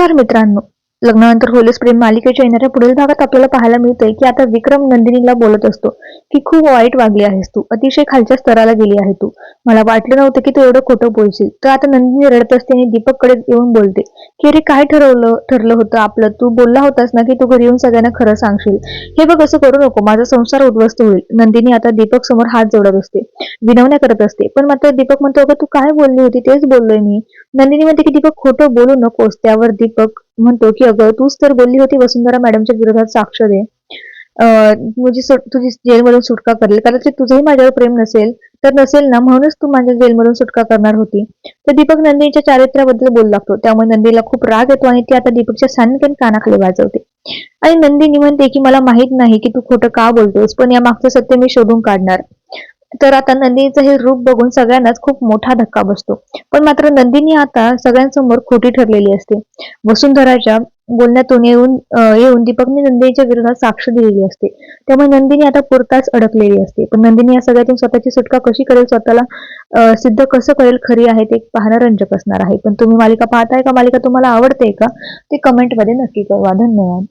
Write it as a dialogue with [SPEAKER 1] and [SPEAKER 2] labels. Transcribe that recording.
[SPEAKER 1] नमस्कार मित्रांनो. लग्नानंतर होलीस प्रेम मालिकेच्या येणाऱ्या पुढील भागात आपल्याला पाहायला मिळतंय की आता विक्रम नंदिनीला बोलत असतो की खूप वाईट वागली आहेस तू. अतिशय खालच्या स्तराला गेली आहे तू. मला वाटलं नव्हतं की तू एवढं खोटं बोलशील. तर आता नंदिनी रडत असते आणि दीपककडे येऊन बोलते की अरे काय ठरवलं ठरलं होतं आपलं? तू बोलला होतास ना की तू घरी येऊन सगळ्यांना खरं सांगशील. हे बघ असं करू नको. माझा संसार उद्ध्वस्त होईल. नंदिनी आता दीपक समोर हात जोडत असते. विनवण्या करत असते. पण मात्र दीपक म्हणतो अगं तू काय बोलली होती? तेच बोललोय मी. नंदिनी म्हणते की दीपक खोटं बोलू नकोस. त्यावर दीपक म्हणतो की अगं तूच तर बोलली होती वसुंधरा मॅडमच्या विरोधात साक्ष दे. अं, तुझी सुट- तुझी जेलमधून सुटका करेल. कदाचित तुझंही माझ्यावर प्रेम नसेल तर नसेल ना म्हणूनच तू माझ्या जेलमधून सुटका करणार होती. तर दीपक नंदिनीच्या चारित्र्याबद्दल बोलू लागतो. त्यामुळे नंदीला खूप राग येतो आणि ती आता दीपकच्या सानिध्यात कानाखाली वाजवते. आणि नंदिनी म्हणते की मला माहीत नाही की तू खोटं का बोलतोस पण या मागचं सत्य मी शोधून काढणार. तर आता नंदिनीचं हे रूप बघून सगळ्यांनाच खूप मोठा धक्का बसतो. पण मात्र नंदिनी आता सगळ्यांसमोर खोटी ठरलेली असते. वसुंधराच्या बोलण्यातून येऊन येऊन दीपकने नंदिनीच्या विरोधात साक्ष दिलेली असते. त्यामुळे नंदिनी आता पुरताच अडकलेली असते. पण नंदिनी या सगळ्यातून स्वतःची सुटका कशी करेल स्वतःला सिद्ध कसं करेल खरी आहे ते पाहणं रंजक असणार आहे. पण तुम्ही मालिका पाहताय का? मालिका तुम्हाला आवडते का? ते कमेंटमध्ये नक्की कळवा. धन्यवाद.